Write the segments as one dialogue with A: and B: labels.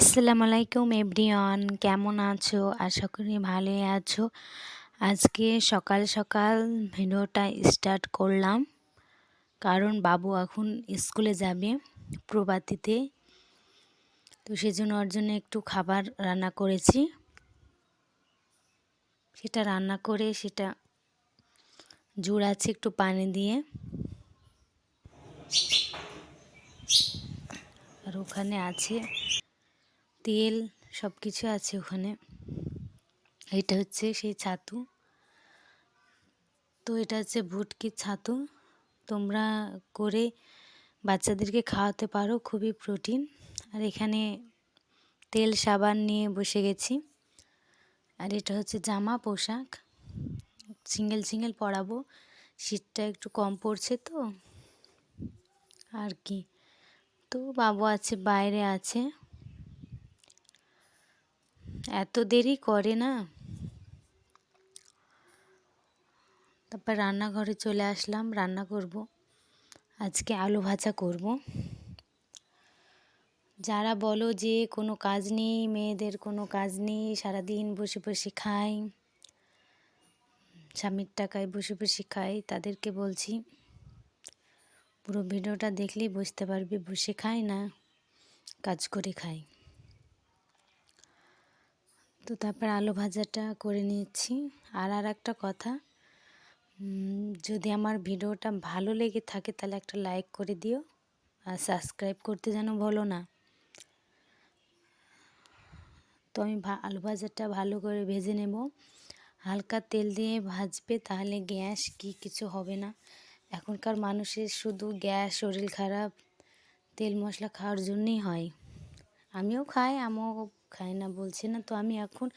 A: আসসালামু আলাইকুম এভরিওয়ান, কেমন আছো? আশা করি ভালোই আছো। আজকে সকাল সকাল ভিডিওটা স্টার্ট করলাম। কারণ বাবু এখন স্কুলে যাবে প্রভাতিতে তো সেজন্য ওর জন্য একটু খাবার রান্না করেছি। সেটা রান্না করে সেটা জুড়াচ্ছি একটু পানি দিয়ে। আর ওখানে আছে তেল সব কিছু আছে ওখানে। এটা হচ্ছে সেই ছাতু। তো এটা হচ্ছে ভুটকির ছাতু। তোমরা করে বাচ্চাদেরকে খাওয়াতে পারো, খুবই প্রোটিন। আর এখানে তেল সাবান নিয়ে বসে গেছি। আর এটা হচ্ছে জামা পোশাক। সিঙ্গেল সিঙ্গেল পরাবো, শীতটা একটু কম পড়ছে তো। আর কি। তো বাবু আছে, বাইরে আছে। এত দেরি করে না? তারপর রান্নাঘরে চলে আসলাম, রান্না করব। আজকে আলু ভাজা করব। যারা বলো যে কোনো কাজ নেই, মেয়েদের কোনো কাজ নেই, সারাদিন বসে বসে খাই, স্বামীর টাকায় বসে বসে খাই, তাদেরকে বলছি, পুরো ভিডিওটা দেখলেই বুঝতে পারবে, বসে খাই না, কাজ করে খাই তো তারপর আলু ভাজাটা করে নিচ্ছি আর আর একটা কথা যদি আমার ভিডিওটা ভালো লেগে থাকে তাহলে একটা লাইক করে দিও, আর সাবস্ক্রাইব করতে যেন বলো না। তো আমি আলু ভাজাটা ভালো করে ভেজে নেব। হালকা তেল দিয়ে ভাজবে তাহলে গ্যাস কি কিছু হবে না। এখনকার মানুষের শুধু গ্যাস, শরীর খারাপ, তেল মশলা খাওয়ার জন্যই হয়। আমিও খাই, আমিও খাই না, বলছে না। তো আমি এখন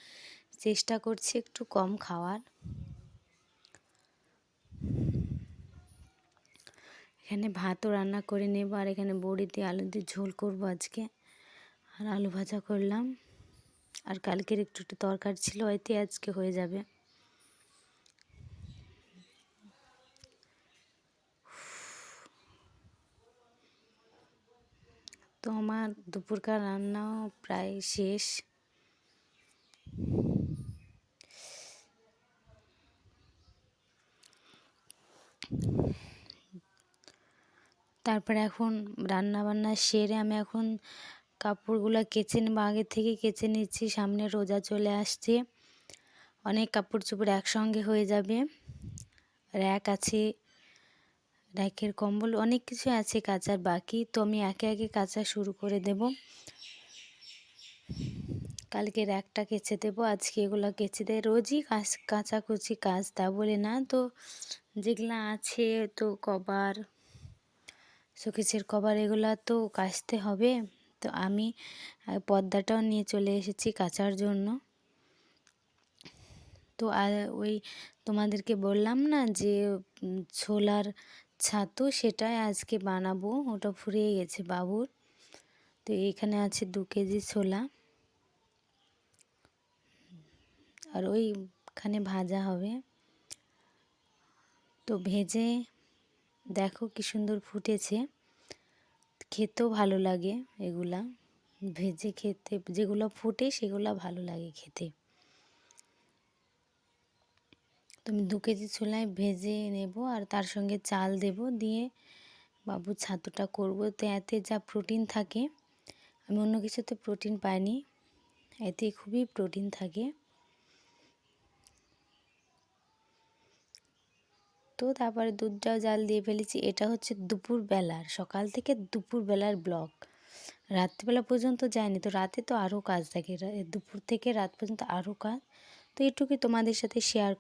A: চেষ্টা করছি একটু কম খাওয়ার। এখানে ভাতও রান্না করে নেব আর এখানে বড়ি দিয়ে আলু দিয়ে ঝোল করব আজকে। আর আলু ভাজা করলাম। আর কালকের একটু একটু তরকারি ছিল, হয়তো আজকে হয়ে যাবে। তো আমার দুপুরকার রান্নাও প্রায় শেষ। তারপরে এখন রান্না বান্না সেরে আমি এখন কাপড়গুলো কেচে নেব, আগে থেকে কেচে নিচ্ছি, সামনে রোজা চলে আসছে। অনেক কাপড় চোপড় একসঙ্গে হয়ে যাবে। র্যাক আছে র্যাকের কম্বল, অনেক কিছু আছে কাচার বাকি। তো আমি একে একে কাচা শুরু করে দেব। কালকে র্যাকটা কেচে দেবো। আজকে এগুলো কেচে দেয় রোজই কাজ কাচাকুচি কাজ, তা বলে না। তো যেগুলো আছে, তো কভার, শোকেসের কভার, এগুলো তো কাচতে হবে। তো আমি পর্দাটাও নিয়ে চলে এসেছি কাচার জন্য। তো আর ওই তোমাদেরকে বললাম না যে ছোলার ছাতু সেটাই আজকে বানাবো। ওটা ফুরিয়ে গেছে বাবুর। তো এখানে আছে দু কেজি ছোলা। আর ওইখানে ভাজা হবে। তো ভেজে দেখো কি সুন্দর ফুটেছে। খেতেও ভালো লাগে এগুলা। ভেজে খেতে যেগুলো ফুটে সেগুলো ভালো লাগে খেতে। তুমি দু কেজি ছোলায় ভেজে নেব আর তার সঙ্গে চাল দেব দিয়ে বাবু ছাতুটা করব। তো এতে যা প্রোটিন থাকে, আমি অন্য কিছুতে প্রোটিন পাইনি, এতে খুবই প্রোটিন থাকে। তো তারপরে দুধটাও জাল দিয়ে ফেলেছি, এটা হচ্ছে দুপুর বেলার সকাল থেকে দুপুর বেলার ব্লগ রাত্রিবেলা পর্যন্ত যায়নি, তো রাতে তো আরও কাজ থাকে দুপুর থেকে রাত পর্যন্ত আরও কাজ। তো এটুকুই তোমাদের সাথে শেয়ার